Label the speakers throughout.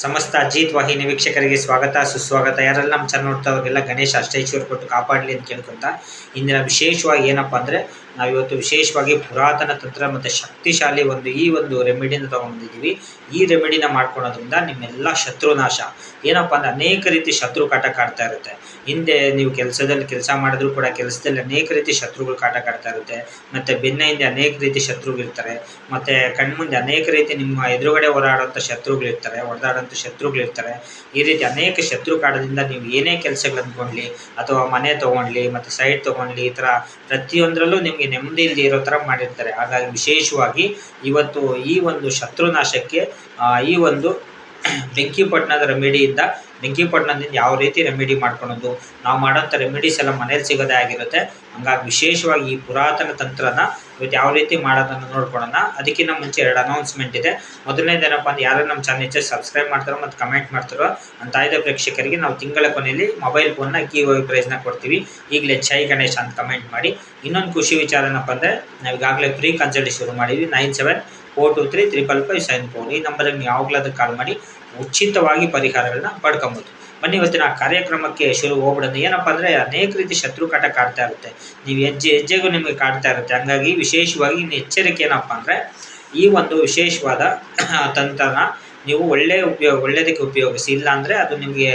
Speaker 1: ಸಮಸ್ತ ಅಜಿತ್ ವಾಹಿನಿ ವೀಕ್ಷಕರಿಗೆ ಸ್ವಾಗತ, ಸುಸ್ವಾಗತ. ಯಾರೆಲ್ಲ ನಮ್ಮ ಚಾನಲ್ ನೋಡ್ತಾ ಅವ್ರಿಗೆಲ್ಲ ಗಣೇಶ ಅಷ್ಟೈಶ್ವರ ಕೊಟ್ಟು ಕಾಪಾಡಲಿ ಅಂತ ಕೇಳ್ಕೊಂತ ಇಂದಿನ ವಿಶೇಷವಾಗಿ ಏನಪ್ಪ ಅಂದರೆ ನಾವಿವತ್ತು ವಿಶೇಷವಾಗಿ ಪುರಾತನ ತಂತ್ರ ಮತ್ತು ಶಕ್ತಿಶಾಲಿ ಒಂದು ಈ ಒಂದು ರೆಮಿಡಿನ ತೊಗೊಂಡಿದ್ದೀವಿ ಈ ರೆಮಿಡಿನ ಮಾಡ್ಕೊಳೋದ್ರಿಂದ ನಿಮ್ಮೆಲ್ಲ ಶತ್ರುನಾಶ. ಏನಪ್ಪ ಅಂದರೆ ಅನೇಕ ರೀತಿ ಶತ್ರು ಕಾಟ ಕಾಡ್ತಾ ಇರುತ್ತೆ. ಹಿಂದೆ ನೀವು ಕೆಲಸದಲ್ಲಿ ಕೆಲಸ ಮಾಡಿದ್ರು ಕೂಡ ಕೆಲಸದಲ್ಲಿ ಅನೇಕ ರೀತಿ ಶತ್ರುಗಳು ಕಾಟ ಕಾಡ್ತಾ ಇರುತ್ತೆ. ಮತ್ತು ಬೆನ್ನ ಹಿಂದೆ ಅನೇಕ ರೀತಿ ಶತ್ರುಗಳಿರ್ತಾರೆ. ಮತ್ತು ಕಣ್ಮುಂದೆ ಅನೇಕ ರೀತಿ ನಿಮ್ಮ ಎದುರುಗಡೆ ಹೋರಾಡುವಂಥ ಶತ್ರುಗಳಿರ್ತಾರೆ. ಹೊಡೆದಾಡೋಂಥ ಶತ್ರುಗಳಿರ್ತಾರೆ. ಈ ರೀತಿ ಅನೇಕ ಶತ್ರು ಕಾಡದಿಂದ ನೀವು ಏನೇ ಕೆಲಸಗಳು ಅಂದ್ಕೊಂಡ್ಲಿ ಅಥವಾ ಮನೆ ತೊಗೊಂಡ್ಲಿ ಮತ್ತು ಸೈಟ್ ತೊಗೊಂಡ್ಲಿ ಈ ಥರ ಪ್ರತಿಯೊಂದರಲ್ಲೂ ನಿಮಗೆ ನೆಮ್ಮದಿ ಇಲ್ಲದೆ ಇರೋ ಥರ ಮಾಡಿರ್ತಾರೆ. ಹಾಗಾಗಿ ವಿಶೇಷವಾಗಿ ಇವತ್ತು ಈ ಒಂದು ಶತ್ರುನಾಶಕ್ಕೆ ಈ ಒಂದು ಬೆಂಕಿಪಟ್ಟಣದ ರೆಮಿಡಿಯಿಂದ ಬೆಂಕಿಪಟ್ಟಣದಿಂದ ಯಾವ ರೀತಿ ರೆಮಿಡಿ ಮಾಡ್ಕೊಳೋದು, ನಾವು ಮಾಡೋಂಥ ರೆಮಿಡೀಸ್ ಎಲ್ಲ ಮನೇಲಿ ಸಿಗೋದೇ ಆಗಿರುತ್ತೆ. ಹಂಗಾಗಿ ವಿಶೇಷವಾಗಿ ಈ ಪುರಾತನ ತಂತ್ರನ ಇವತ್ತು ಯಾವ ರೀತಿ ಮಾಡೋದನ್ನು ನೋಡ್ಕೊಳ್ಳೋಣ. ಅದಕ್ಕಿಂತ ಮುಂಚೆ ಎರಡು ಅನೌನ್ಸ್ಮೆಂಟ್ ಇದೆ. ಮೊದಲನೇದೇನಪ್ಪ ಅಂದ್ರೆ ಯಾರು ನಮ್ಮ ಚಾನಲ್ ಹೆಚ್ಚು ಸಬ್ಸ್ಕ್ರೈಬ್ ಮಾಡ್ತಾರೋ ಮತ್ತು ಕಮೆಂಟ್ ಮಾಡ್ತಾರೋ ಅಂತ ಆಯ್ದ ಪ್ರೇಕ್ಷಕರಿಗೆ ನಾವು ತಿಂಗಳ ಕೊನೆಯಲ್ಲಿ ಮೊಬೈಲ್ ಫೋನ್ನ ಕೀ ಪ್ರೈಸ್ನ ಕೊಡ್ತೀವಿ. ಈಗಲೇ ಚೈ ಗಣೇಶ್ ಅಂತ ಕಮೆಂಟ್ ಮಾಡಿ. ಇನ್ನೊಂದು ಖುಷಿ ವಿಚಾರ ಏನಪ್ಪ ಅಂದರೆ ನಾವು ಈಗಾಗಲೇ ಫ್ರೀ ಕನ್ಸಲ್ಟ್ ಶುರು ಮಾಡಿದ್ವಿ. Nine seven four two three triple five seven four ಈ ನಂಬರಿಗೆ ನೀವು ಯಾವಾಗಲಾದ್ರೂ ಕಾಲ್ ಮಾಡಿ ಉಚಿತವಾಗಿ ಪರಿಹಾರಗಳನ್ನ ಪಡ್ಕೊಬೋದು. ಬನ್ನಿ ಇವತ್ತಿನ ಕಾರ್ಯಕ್ರಮಕ್ಕೆ ಶುರು ಹೋಗ್ಬಿಡೋದು ಏನಪ್ಪ ಅಂದರೆ ಅನೇಕ ರೀತಿ ಶತ್ರು ಕಾಟ ಕಾಡ್ತಾ ಇರುತ್ತೆ. ನೀವು ಹೆಜ್ಜೆ ಹೆಜ್ಜೆಗೂ ನಿಮಗೆ ಕಾಡ್ತಾ ಇರುತ್ತೆ. ಹಂಗಾಗಿ ವಿಶೇಷವಾಗಿ ಎಚ್ಚರಿಕೆ ಏನಪ್ಪ ಅಂದರೆ ಈ ಒಂದು ವಿಶೇಷವಾದ ತಂತ್ರನ ನೀವು ಒಳ್ಳೆ ಉಪಯೋಗ ಒಳ್ಳೆಯದಕ್ಕೆ ಉಪಯೋಗಿಸಿ. ಇಲ್ಲ ಅಂದರೆ ಅದು ನಿಮಗೆ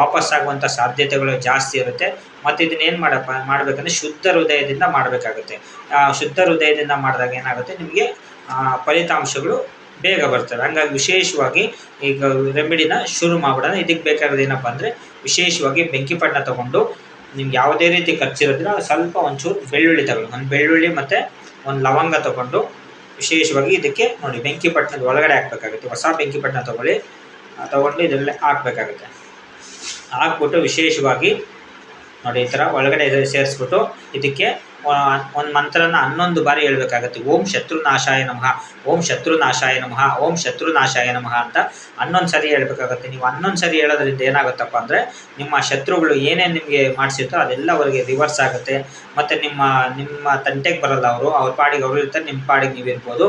Speaker 1: ವಾಪಸ್ ಆಗುವಂಥ ಸಾಧ್ಯತೆಗಳು ಜಾಸ್ತಿ ಇರುತ್ತೆ. ಮತ್ತು ಇದನ್ನ ಏನು ಮಾಡಪ್ಪ, ಮಾಡಬೇಕಂದ್ರೆ ಶುದ್ಧ ಹೃದಯದಿಂದ ಮಾಡಬೇಕಾಗುತ್ತೆ. ಶುದ್ಧ ಹೃದಯದಿಂದ ಮಾಡಿದಾಗ ಏನಾಗುತ್ತೆ? ನಿಮಗೆ ಫಲಿತಾಂಶಗಳು ಬೇಗ ಬರ್ತಾರೆ ಹಂಗಾಗಿ ವಿಶೇಷವಾಗಿ ಈಗ ರೆಮಿಡಿನ ಶುರು ಮಾಡ್ಬಿಡೋಣ. ಇದಕ್ಕೆ ಬೇಕಾಗಿರೋದು ಏನಪ್ಪ ಅಂದರೆ ವಿಶೇಷವಾಗಿ ಬೆಂಕಿಪಟ್ಟಣ ತೊಗೊಂಡು ನಿಮ್ಗೆ ಯಾವುದೇ ರೀತಿ ಖರ್ಚಿರೋದಿಲ್ಲ, ಸ್ವಲ್ಪ ಒಂಚೂರು ಬೆಳ್ಳುಳ್ಳಿ ತಗೊಳ್ಳಿ. ಒಂದು ಬೆಳ್ಳುಳ್ಳಿ ಮತ್ತು ಒಂದು ಲವಂಗ ತಗೊಂಡು ವಿಶೇಷವಾಗಿ ಇದಕ್ಕೆ ನೋಡಿ ಬೆಂಕಿಪಟ್ಟಣದ ಒಳಗಡೆ ಹಾಕ್ಬೇಕಾಗುತ್ತೆ. ಹೊಸ ಬೆಂಕಿಪಟ್ಟಣ ತೊಗೊಳ್ಳಿ. ತೊಗೊಂಡು ಇದರಲ್ಲೇ ಹಾಕ್ಬೇಕಾಗುತ್ತೆ. ಹಾಕ್ಬಿಟ್ಟು ವಿಶೇಷವಾಗಿ ನೋಡಿ ಈ ಥರ ಒಳಗಡೆ ಸೇರಿಸ್ಬಿಟ್ಟು ಇದಕ್ಕೆ ಒಂದು ಮಂತ್ರನ ಹನ್ನೊಂದು ಬಾರಿ ಹೇಳ್ಬೇಕಾಗತ್ತೆ. ಓಂ ಶತ್ರುನಾಶಾಯ ನಮಃ, ಓಂ ಶತ್ರುನಾಶಾಯ ನಮಃ, ಓಂ ಶತ್ರುನಾಶಾಯ ನಮಃ ಅಂತ ಹನ್ನೊಂದು ಸರಿ ಹೇಳ್ಬೇಕಾಗತ್ತೆ. ನೀವು ಹನ್ನೊಂದು ಸರಿ ಹೇಳೋದ್ರಿಂದ ಏನಾಗುತ್ತಪ್ಪ ಅಂದರೆ ನಿಮ್ಮ ಶತ್ರುಗಳು ಏನೇನು ನಿಮಗೆ ಮಾಡಿಸಿರ್ತೋ ಅದೆಲ್ಲ ಅವರಿಗೆ ರಿವರ್ಸ್ ಆಗುತ್ತೆ. ಮತ್ತು ನಿಮ್ಮ ನಿಮ್ಮ ತಂಟೆಗೆ ಬರಲ್ಲ ಅವರು, ಅವ್ರ ಪಾಡಿಗೆ ಅವರು ಇರ್ತಾರೆ ನಿಮ್ಮ ಪಾಡಿಗೆ ನೀವು ಇರ್ಬೋದು.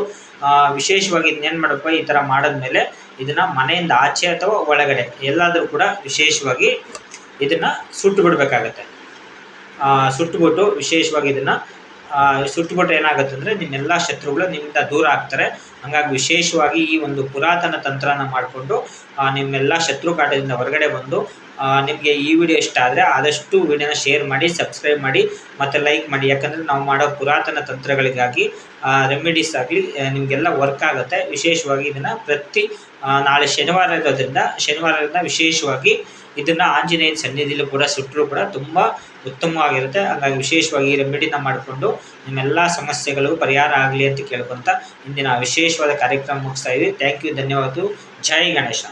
Speaker 1: ವಿಶೇಷವಾಗಿ ಇನ್ನೇನು ಮಾಡಪ್ಪ, ಈ ಥರ ಮಾಡಿದ್ಮೇಲೆ ಇದನ್ನು ಮನೆಯಿಂದ ಆಚೆ ಅಥವಾ ಒಳಗಡೆ, ಎಲ್ಲಾದರೂ ಕೂಡ ವಿಶೇಷವಾಗಿ ಇದನ್ನು ಸುಟ್ಟು ಬಿಡಬೇಕಾಗತ್ತೆ ಸುಟ್ಟುಬಿಟ್ಟು ವಿಶೇಷವಾಗಿ ಇದನ್ನು ಸುಟ್ಟುಬಿಟ್ಟು ಏನಾಗುತ್ತೆ ಅಂದರೆ ನಿಮ್ಮೆಲ್ಲ ಶತ್ರುಗಳು ನಿಮ್ಮಿಂದ ದೂರ ಆಗ್ತಾರೆ. ಹಾಗಾಗಿ ವಿಶೇಷವಾಗಿ ಈ ಒಂದು ಪುರಾತನ ತಂತ್ರನ ಮಾಡಿಕೊಂಡು ನಿಮ್ಮೆಲ್ಲ ಶತ್ರು ಕಾಟದಿಂದ ಹೊರಗಡೆ ಬಂದು ನಿಮಗೆ ಈ ವಿಡಿಯೋ ಇಷ್ಟ ಆದರೆ ಆದಷ್ಟು ವಿಡಿಯೋನ ಶೇರ್ ಮಾಡಿ, ಸಬ್ಸ್ಕ್ರೈಬ್ ಮಾಡಿ, ಮತ್ತು ಲೈಕ್ ಮಾಡಿ. ಯಾಕಂದರೆ ನಾವು ಮಾಡೋ ಪುರಾತನ ತಂತ್ರಗಳಿಗಾಗಿ ರೆಮಿಡೀಸ್ ಆಗಲಿ ನಿಮಗೆಲ್ಲ ವರ್ಕ್ ಆಗುತ್ತೆ. ವಿಶೇಷವಾಗಿ ಇದನ್ನು ಪ್ರತಿ ನಾಳೆ ಶನಿವಾರ ಇರೋದ್ರಿಂದ, ಶನಿವಾರದಿಂದ ವಿಶೇಷವಾಗಿ ಇದನ್ನು ಆಂಜನೇಯನ ಸನ್ನಿಧಿಯಲ್ಲಿ ಕೂಡ ಸುಟ್ಟರೂ ಕೂಡ ತುಂಬ ಉತ್ತಮವಾಗಿರುತ್ತೆ. ಹಾಗಾಗಿ ವಿಶೇಷವಾಗಿ ಈ ರೆಮಿಡಿನ ಮಾಡಿಕೊಂಡು ನಿಮ್ಮೆಲ್ಲ ಸಮಸ್ಯೆಗಳಿಗೂ ಪರಿಹಾರ ಆಗಲಿ ಅಂತ ಕೇಳ್ಕೊತ ಇಂದಿನ ವಿಶೇಷವಾದ ಕಾರ್ಯಕ್ರಮ ಮುಗಿಸ್ತಾ ಇದ್ದೀವಿ ಥ್ಯಾಂಕ್ ಯು ಧನ್ಯವಾದ ಜೈ ಗಣೇಶ.